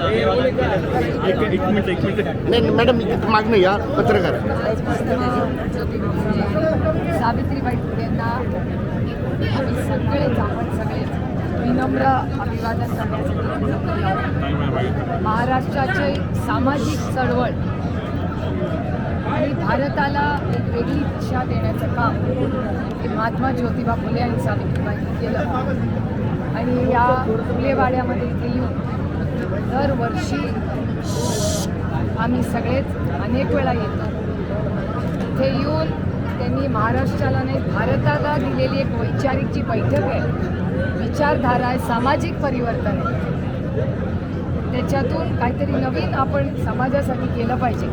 एक मिनिट एक मिनिट नाही मॅडम मागणं या पत्रकार. सावित्रीबाई फुलेंना आम्ही सगळेच आपण सगळे विनम्र अभिवादन करण्यासाठी महाराष्ट्राचे सामाजिक चळवळ आणि भारताला एक वेगळी दिशा देण्याचं काम हे महात्मा ज्योतिबा फुले आणि सावित्रीबाईंनी केलं. आणि या फुलेवाड्यामध्ये इथे येऊन दरवर्षी आम्ही सगळेच अनेक वेळा येतो. इथे येऊन त्यांनी महाराष्ट्राला नाही भारताला दिलेली एक वैचारिक जी बैठक आहे विचारधारा आहे सामाजिक परिवर्तन आहे त्याच्यातून काहीतरी नवीन आपण समाजासाठी केलं पाहिजे.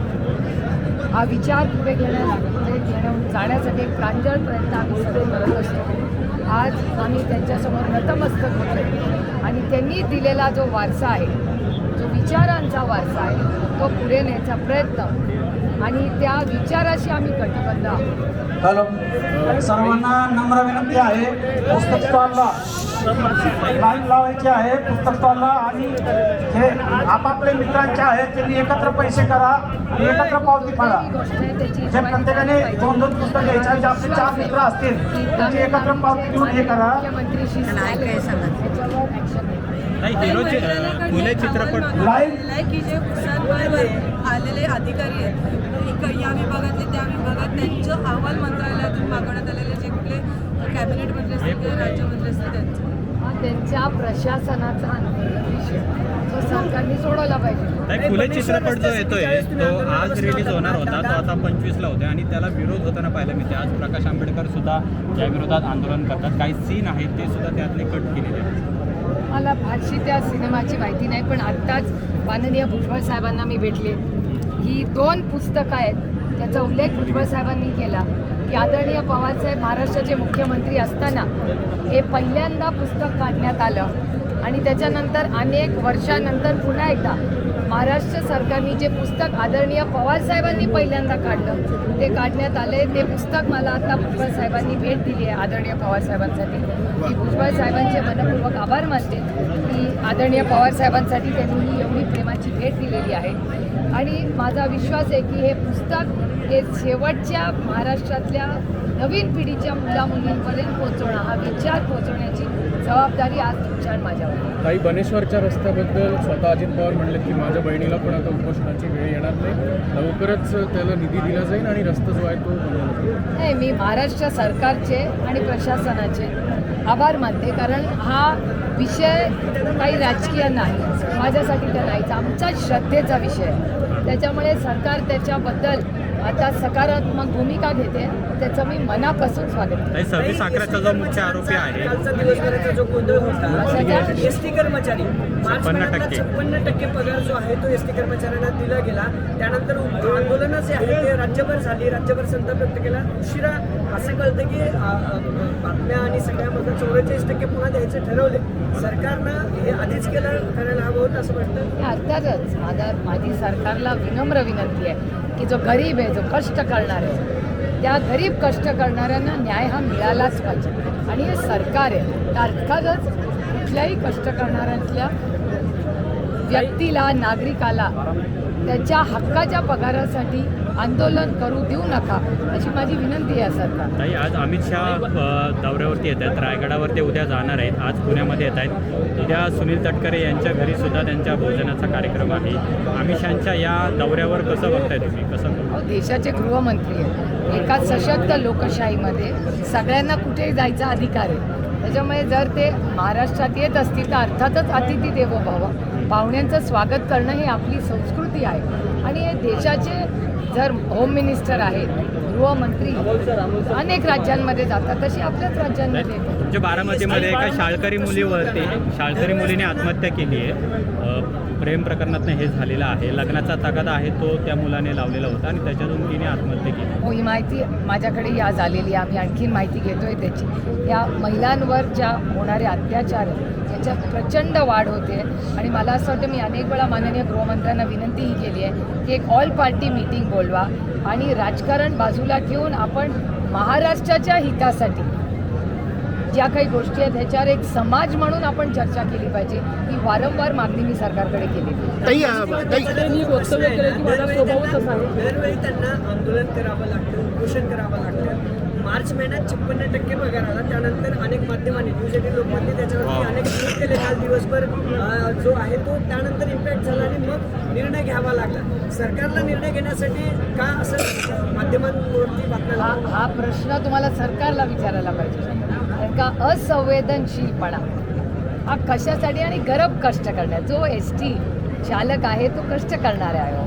हा विचार पुढे घेण्या पुढे घेऊन जाण्यासाठी एक प्रांजळ प्रयत्न आम्ही सगळे करत असतो. आज आम्ही त्यांच्यासमोर नतमस्तक होतो आणि त्यांनी दिलेला जो वारसा आहे जो विचारांचा वारसा आहे तो पुढे नेण्याचा प्रयत्न. आणि त्या विचाराशी आम्ही कटिबद्ध आहोत. हॅलो. सर्वांना नम्र विनंती आहे. पुस्तक स्टॉलला लाईन लावायची आहे पुस्तक स्टॉलला आणि हे आपापले मित्रांचे आहेत त्यांनी एकत्र पैसे करा आणि एकत्र पावती त्याची जे प्रत्येकाने दोन दोन पुस्तक घ्यायचे जे आपले चार मित्र असतील त्यांची एकत्र पावती घेऊन हे करा. नाही हिरोचे फुले चित्रपट. आहे की जे आलेले अधिकारी आहेत या विभागातले त्या विभागात त्यांचं अहवाल मंत्रालयातून मागवण्यात आलेले जे कुठले कॅबिनेट मंत्री असतील किंवा राज्यमंत्री असतील त्यांचं. हा त्यांच्या प्रशासनाचा विषय तो सरकारने सोडवला पाहिजे. नाही फुले चित्रपट जो येतोय तो आज रिलीज होणार होता तो आता पंचवीसला होता आणि त्याला विरोध होताना पाहायला मिळते आज प्रकाश आंबेडकर सुद्धा या विरोधात आंदोलन करतात. काही सीन आहेत ते सुद्धा त्यातले कट केलेले आहेत. मला फारशी त्या सिनेमाची माहिती नाही पण आत्ताच माननीय भुजबळ साहेबांना मी भेटले. ही दोन पुस्तकं आहेत. त्याचा उल्लेख भुजबळ साहेबांनी केला. की आदरणीय पवारसाहेब महाराष्ट्राचे मुख्यमंत्री असताना हे पहिल्यांदा पुस्तक काढण्यात आलं. आणि त्याच्यानंतर अनेक वर्षानंतर पुन्हा एकदा महाराष्ट्र सरकारने जे पुस्तक आदरणीय पवारसाहेबांनी पहिल्यांदा काढलं ते काढण्यात आले. ते पुस्तक मला आता भुजबळ साहेबांनी भेट दिली आहे आदरणीय पवारसाहेबांसाठी मी भुजबळ साहेबांचे मनपूर्वक आभार मानते की आदरणीय पवारसाहेबांसाठी त्यांनी ही एवढी प्रेमाची भेट दिलेली आहे. आणि माझा विश्वास आहे की हे पुस्तक हे शेवटच्या महाराष्ट्रातल्या नवीन पिढीच्या मुला मुलींपर्यंत पोहोचवणं हा विचार पोहोचवण्याची जबाबदारी आज तुमच्या माझ्यावर. काही बनेश्वरच्या रस्त्याबद्दल स्वतः अजित पवार म्हणले की माझ्या बहिणीला पण आता उपोषणाची वेळ येणार नाही. लवकरच त्याला निधी दिला जाईल आणि रस्ता जो आहे तो नाही मी महाराष्ट्र सरकारचे आणि प्रशासनाचे आभार मानते कारण हा विषय काही राजकीय नाही. समाजासाठी तर नाहीच आमचा श्रद्धेचा विषय आहे. त्याच्यामुळे सरकार त्याच्याबद्दल आता सकारात्मक भूमिका घेते त्याचं मी मनापासून स्वागत सव्वीस अकराचा जो मुख्य आरोपी आहे कालचा दिवसभराचा जो गोंधळ होता? एस टी कर्मचारी छप्पन्न टक्के. छप्पन्न टक्के पगार जो आहे तो एस टी कर्मचाऱ्यांना दिला गेला त्यानंतर आंदोलनं जे आहे राज्यभर झाली राज्यभर संताप व्यक्त केला. उशिरा असं कळतं की बातम्या आणि सगळ्यामधून चौवेचाळीस टक्के पुन्हा द्यायचे ठरवले. सरकारनं हे आधीच केलं करायला हवं होतं असं वाटतं? अर्थातच. माझा माझी सरकारला विनम्र विनंती आहे की जो गरीब आहे जो कष्ट करणार आहे त्या गरीब कष्ट करणाऱ्यांना न्याय हा मिळालाच पाहिजे. आणि हे सरकार आहे. अर्थातच कुठल्याही कष्ट करणाऱ्यांतल्या व्यक्तीला नागरिकाला त्याच्या हक्काच्या पगारासाठी आंदोलन करू देऊ नका अशी माझी विनंती आहे सरकार नाही आज अमित शहा दौऱ्यावरती येत आहेत रायगडावर ते उद्या जाणार आहेत आज पुण्यामध्ये येत आहेत. उद्या सुनील तटकरे यांच्या घरी सुद्धा त्यांच्या भोजनाचा कार्यक्रम आहे. अमित शहाच्या या दौऱ्यावर कसं बघताय तुम्ही? कसं देशाचे गृहमंत्री आहेत. एका सशक्त लोकशाहीमध्ये सगळ्यांना कुठेही जायचा अधिकार आहे. त्याच्यामुळे जर ते महाराष्ट्रात येत असतील तर अर्थातच अतिथी देवो भव. पाहुण्यांचं स्वागत करणं ही आपली संस्कृती आहे. आणि हे देशाचे जर होम मिनिस्टर आहेत गृहमंत्री अनेक राज्यांमध्ये जातात तशी आपल्याच राज्यांमध्ये. तुमच्या बारामतीमध्ये एका शाळकरी मुलीवरती शाळकरी मुलीने आत्महत्या केली आहे. प्रेम प्रकरणातनं हे झालेलं आहे. लग्नाचा तगादा आहे तो त्या मुलाने लावलेला होता आणि त्याच्यातून तिने आत्महत्या केली. हो ही माहिती माझ्याकडेही आज आलेली आहे. आम्ही आणखीन माहिती घेतोय त्याची. या महिलांवर ज्या होणारे अत्याचार आहेत, याच्यात प्रचंड वाढ होते आणि मला असं वाटतं मी अनेक वेळा माननीय गृहमंत्र्यांना विनंतीही केली आहे की एक ऑल पार्टी मीटिंग बोलवा आणि राजकारण बाजूला ठेवून आपण महाराष्ट्राच्या हितासाठी ज्या काही गोष्टी आहेत ह्याच्यावर एक समाज म्हणून आपण चर्चा केली पाहिजे ही वारंवार मागणी मी सरकारकडे केली. वक्तव्य केलं की माझा स्वभावच असा आहे. दरवेळी त्यांना आंदोलन करावं लागतं उपोषण करावं लागतं. मार्च महिन्यात छप्पन्न टक्के पगार आला. त्यानंतर अनेक माध्यमांनी न्यूज एटीन लोकमतने त्याच्यावरती अनेक ट्विट केले. काल दिवसभर जो आहे तो त्यानंतर इम्पॅक्ट झाला आणि मग निर्णय घ्यावा लागला. सरकारला निर्णय घेण्यासाठी का असं माध्यमांवरती बातम्या हा? हा प्रश्न तुम्हाला सरकारला विचारायला पाहिजे. कारण का असंवेदनशीलपणा हा कशासाठी आणि गरब कष्ट करण्यात. जो एस टी चालक आहे तो कष्ट करणारा आहे.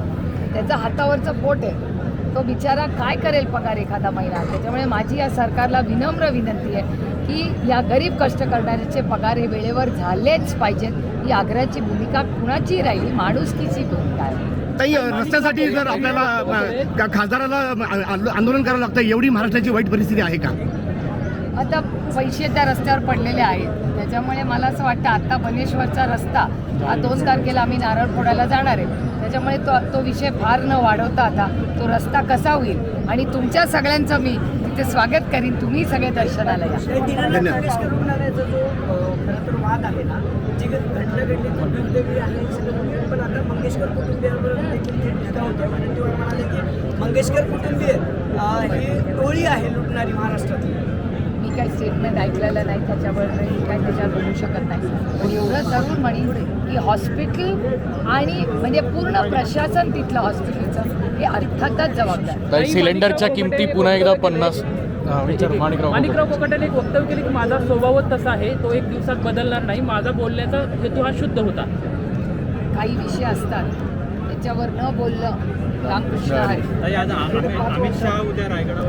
त्याचा हातावरचं पोट आहे. तो बिचारा काय करेल पगार एखादा महिना? त्याच्यामुळे माझी या सरकारला विनम्र विनंती आहे की या गरीब कष्ट करणाऱ्याचे पगार हे वेळेवर झालेच पाहिजेत. ही आग्रहाची भूमिका कुणाची राहिली? माणुसकीची भूमिका आहे. रस्त्यासाठी जर आपल्याला खासदाराला आंदोलन करावं लागतं एवढी महाराष्ट्राची वाईट परिस्थिती आहे का? आता पैसे त्या रस्त्यावर पडलेले आहेत. त्याच्यामुळे मला असं वाटतं आता बनेश्वरचा रस्ता हा दोन तारखेला आम्ही नारळ फोडायला जाणार आहे. त्याच्यामुळे तो तो विषय फार न वाढवता आता तो रस्ता कसा होईल? आणि तुमच्या सगळ्यांचं मी तिथे स्वागत करीन. तुम्ही सगळे दर्शनाला या. आणि दीनानाथ धन्यवाद. नागेशकर रुग्णालयाचा जो अं, खरं तर वाद आहे ना जी घटना घडली ती दुर्दैवी आहे सगळं पण आता मंगेशकर कुटुंबियांवर देखील ते टीका होते वनंतीवर म्हणाले की मंगेशकर कुटुंबीय ही टोळी आहे लुटणारी महाराष्ट्रातली. काही स्टेटमेंट ऐकलेलं नाही त्याच्यावर मी काय त्याच्यावर बोलू शकत नाही. पण एवढं जरूर म्हणेन की हॉस्पिटल आणि म्हणजे पूर्ण प्रशासन तिथलं हॉस्पिटलचं हे अर्थातच जबाबदार. सिलेंडरच्या किमती पुन्हा एकदा पन्नास माणिकराव कोकाटेने एक वक्तव्य केले की माझा स्वभावच तसा आहे तो एक दिवसात बदलणार नाही माझा बोलण्याचा हेतू हा शुद्ध होता. काही विषय असतात त्याच्यावर न बोलणं रामकृष्ण आहे. अमित शहा उद्या रायगडावर